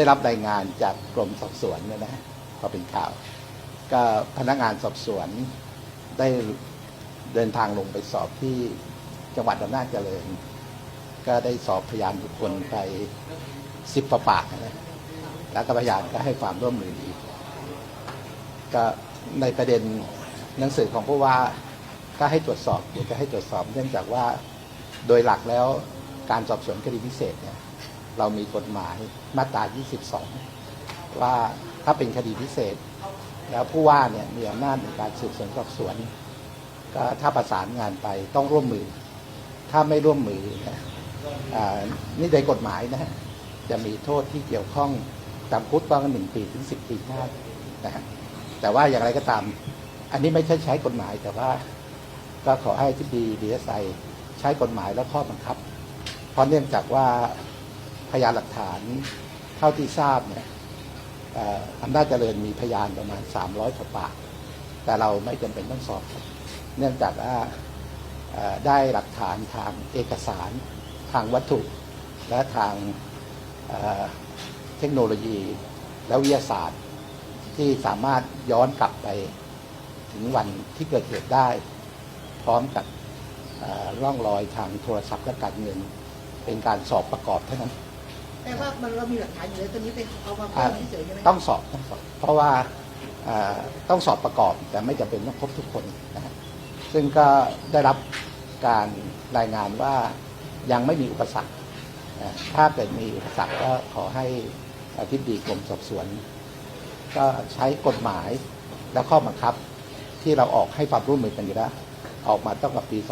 ได้รับรายงานจากกรมสอบสวนเนี่ยนะพอเป็นข่าว ก็พนักงานสอบสวนได้เดินทางลงไปสอบที่จังหวัดอำนาจเจริญ ก็ได้สอบพยานบุคคลไปสิบปากนะแล้วก็พยานก็ให้ความร่วมมือดีก็ในประเด็นหนังสือของผู้ว่าก็ให้ตรวจสอบเดี๋ยวจะให้ตรวจสอบ เนื่องจากว่าโดยหลักแล้วการสอบสวนคดีพิเศษเนี่ย เรามีกฎหมายมาตรา 22 ว่าถ้าเป็นคดีพิเศษ แล้วผู้ว่าเนี่ยมีอำนาจในการสืบสวนสอบสวน ก็ถ้าประสานงานไปต้องร่วมมือ ถ้าไม่ร่วมมือนะนี่ในกฎหมายนะฮะจะมีโทษที่เกี่ยวข้องจำคุกต้องหนึ่งปีถึงสิบปีได้นะฮะแต่ว่าอย่างไรก็ตาม อันนี้ไม่ใช่ใช้กฎหมายแต่ว่าก็ขอให้ที่ดีดีเอสไอใช้กฎหมายและข้อบังคับ เพราะเนื่องจากว่า พยานหลักฐานเท่าที่ทราบเนี่ยอำนาจเจริญมีพยานประมาณ 300กว่าปาก แต่เราไม่จำเป็นต้องสอบ เนื่องจากว่าได้หลักฐานทางเอกสารทางวัตถุ และทางเเทคโนโลยี และวิทยาศาสตร์ ที่สามารถย้อนกลับไปถึงวันที่เกิดเหตุได้ พร้อมกับร่องรอยทางโทรศัพท์และการเงิน เป็นการสอบประกอบเท่านั้น แต่ว่ามันเรามีหลักฐานอยู่แล้วตัวนี้เป็นเอามาอ่าเพิ่มเฉยๆใช่ไหมต้องสอบต้องสอบเพราะว่าเอ่อต้องสอบประกอบแต่ไม่จำเป็นต้องครบทุกคนนะฮะซึ่งก็ได้รับการรายงานว่ายังไม่มีอุปสรรคนะถ้าเกิดมีอุปสรรคก็ขอให้อธิบดีกรมสอบสวน ก็ใช้กฎหมายและข้อบังคับ ที่เราออกให้ความร่วมมือกันอยู่แล้วออกมาตั้งแต่ปี 2547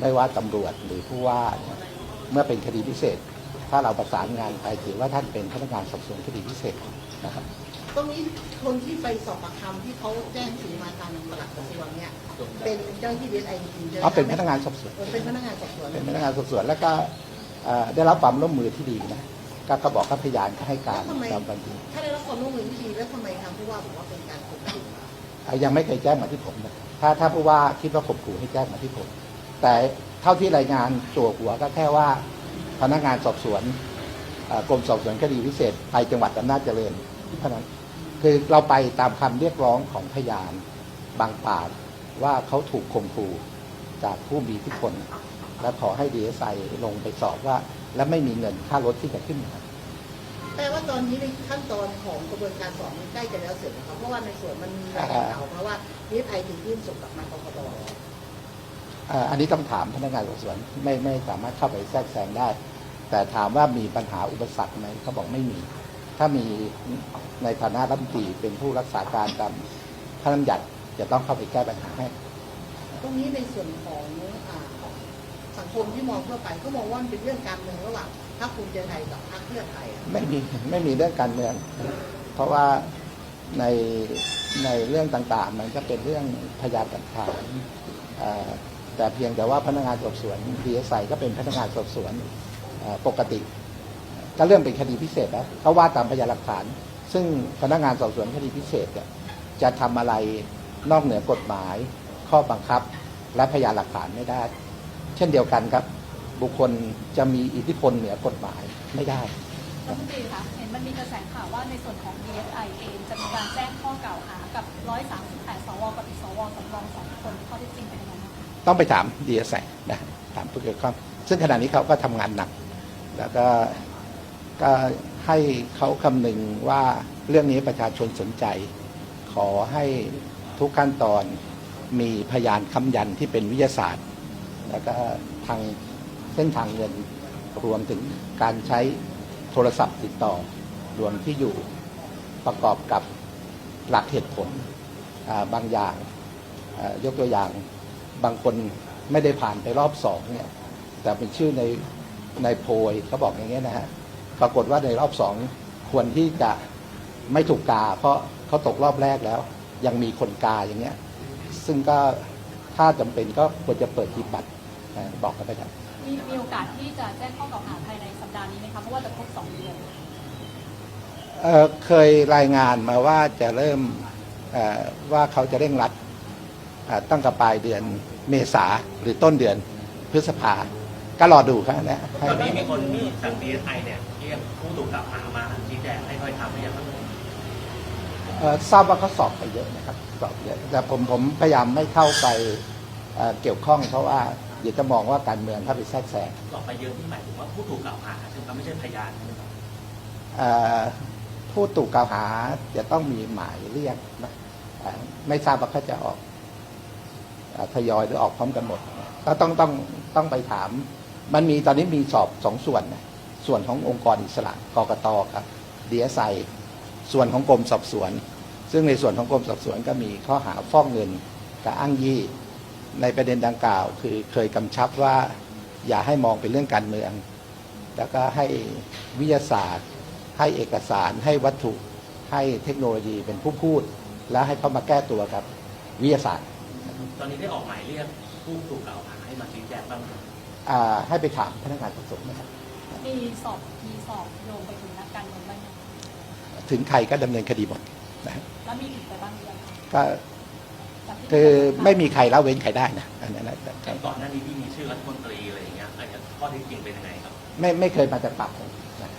ไม่ว่าตำรวจหรือผู้ว่าเนี่ย เมื่อเป็นคดีพิเศษ ถ้าเราประสานงานไปถือว่าท่านเป็นพนักงานสอบสวนคดีพิเศษนะครับตรงนี้คนที่ไปสอบปากคำที่เขาแจ้งสื่อมาทางปลัดกระทรวงเนี่ยเป็นเจ้าหน้าที่ดีไอจริงๆใช่ไหมเขาเป็นพนักงานสอบสวนเออเป็นพนักงานสอบสวนเป็นพนักงานสอบสวนแล้วก็เอ่อได้รับความร่วมมือที่ดีนะก็ก็บอกกับพยานก็ให้การแล้วทำไมตามความจริงถ้าได้รับความร่วมมือที่ดีแล้วทำไมทางผู้ว่าบอกว่าเป็นการข่มขู่เอ่อยังไม่เคยแจ้งมาที่ผมนะถ้าถ้าผู้ว่าคิดว่าข่มขู่ให้แจ้งมาที่ผม แต่ เท่าที่รายงานตัวหัวก็แค่ว่าพนักงานสอบสวนกรมสอบสวนคดีพิเศษไปจังหวัดอำนาจเจริญเท่านั้นคือเราไปตามคำเรียกร้องของพยานบางปากว่าเขาถูกข่มขู่จากผู้มีอิทธิพลและขอให้ดีเอสไอลงไปสอบว่า และไม่มีเงินค่ารถที่จะขึ้นมาแต่ว่าตอนนี้ในขั้นตอนของกระบวนการสอบมันใกล้จะแล้วเสร็จนะครับเพราะว่าในส่วนมันมีรายงานข่าวเพราะว่าดีไอถึงยื่นส่งกลับมากรกต อ่ออันนี้ต้องถามพนักงานสอบสวนไม่ไม่สามารถเข้าไปแทรกแซงได้ แต่ถามว่ามีปัญหาอุปสรรคไหมเขาบอกไม่มี ถ้ามีในฐานะรัฐมนตรีเป็นผู้รักษาการตามพระราชบัญญัติจะต้องเข้าไปแก้ปัญหาให้ ตรงนี้ในส่วนของอ่าสังคมที่มองทั่วไปก็มองว่ามันเป็นเรื่องการเมืองระหว่างพรรคภูมิใจไทยกับพรรคเพื่อไทยอะไม่มีไม่มีเรื่องการเมือง เพราะว่าในในเรื่องต่างๆ มันก็เป็นเรื่องพยานหลักฐานเอ่อ แต่เพียงแต่ว่าพนักงานสอบสวนดีเอสไอก็เป็นพนักงานสอบสวนปกติ ก็เรื่องเป็นคดีพิเศษแล้วเขาว่าตามพยานหลักฐาน ซึ่งพนักงานสอบสวนคดีพิเศษจะทำอะไรนอกเหนือกฎหมาย ข้อบังคับและพยานหลักฐานไม่ได้ เช่นเดียวกันครับ บุคคลจะมีอิทธิพลเหนือกฎหมายไม่ได้รัฐมนตรีคะเห็นมันมีกระแสข่าวว่าในส่วนของ DSI เองจะมีการแจ้งข้อกล่าวหากับ 138 สว กับอีกสวสำรองสองคนข้อเท็จจริงเป็นยังไง ต้องไปถามดีเอสไนะถามผู้เกี่ยวข้องซึ่งขณะนี้เขาก็ทำงานหนัก แล้วก็ก็ให้เขาคำนึงว่าเรื่องนี้ประชาชนสนใจ ขอให้ทุกขั้นตอนมีพยานคำยันที่เป็นวิทยาศาสตร์ แล้วก็ทางเส้นทางเงินรวมถึงการใช้โทรศัพท์ติดต่อ รวมที่อยู่ประกอบกับหลักเหตุผลบางอย่างยกตัวอย่าง บางคนไม่ได้ผ่านไปรอบสองเนี่ยแต่เป็นชื่อในในโพยเขาบอกอย่างเงี้ยนะฮะปรากฏว่าในรอบสองควรที่จะไม่ถูกกา เพราะเขาตกรอบแรกแล้ว ยังมีคนกาอย่างเงี้ย ซึ่งก็ถ้าจำเป็นก็ควรจะเปิดหีบบัตรนะบอกกันไปครับมีมีโอกาสที่จะแจ้งข้อกล่าวหาภายในสัปดาห์นี้ไหมคะเพราะว่าจะครบ2เดือนเอ่อเคยรายงานมาว่าจะเริ่มเอ่อว่าเขาจะเร่งรัดเอ่อ ตั้งแต่ปลายเดือนเมษาหรือต้นเดือนพฤษภา ก็รอดูครับนะให้ตอนนี้มีคนมีจาก DSI เนี่ยเรียกผู้ถูกกล่าวหามาชี้แจงให้ถ้อยคำหรือยังครับเอ่อทราบว่าเขาสอบไปเยอะนะครับสอบเยอะแต่ผมผมพยายามไม่เข้าไปเอ่อเกี่ยวข้องเพราะว่าเดี๋ยวจะมองว่าการเมืองเข้าไปแทรกแซงสอบไปเยอะที่หมายถึงว่าผู้ถูกกล่าวหาใช่ไหมครับไม่ใช่พยานใช่ไหมครับเอ่อผู้ถูกกล่าวหาจะต้องมีหมายเรียกนะเอ่อไม่ทราบว่าเขาจะออกเอ่อ ทยอยหรือออกพร้อมกันหมดก็ต้องต้องต้องไปถาม มันมีตอนนี้มีสอบสองส่วนนะส่วนขององค์กรอิสระกกตครับดีเอสไอส่วนของกรมสอบสวน ซึ่งในส่วนของกรมสอบสวนก็มีข้อหาฟอกเงินกับอ้างยี่ในประเด็นดังกล่าว คือเคยกำชับว่าอย่าให้มองเป็นเรื่องการเมือง แล้วก็ให้วิทยาศาสตร์ ให้เอกสาร ให้วัตถุ ให้เทคโนโลยีเป็นผู้พูด แล้วให้เขามาแก้ตัวกับ วิทยาศาสตร์ ตอนนี้ได้ออกหมายเรียกผู้ถูกกล่าวหาให้มาชี้แจงบ้างไหมครับอ่าให้ไปถามพนักงานสอบสวนนะครับ มีสอบมีสอบโยงไปถึงนักการเมืองบ้างไหมถึงใครก็ดำเนินคดีหมดนะครับแล้วมีถึงไปบ้างหรือยังคะก็จากที่คือไม่มีใครละเว้นใครได้นะอันนั้นนะอย่างก่อนหน้านี้ที่มีชื่อรัฐมนตรีอะไรอย่างเงี้ยอันนี้ข้อเท็จจริงเป็นยังไงครับ ไม่ไม่เคยมาจากปากผมนะ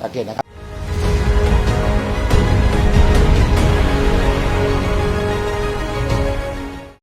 โอเคนะครับ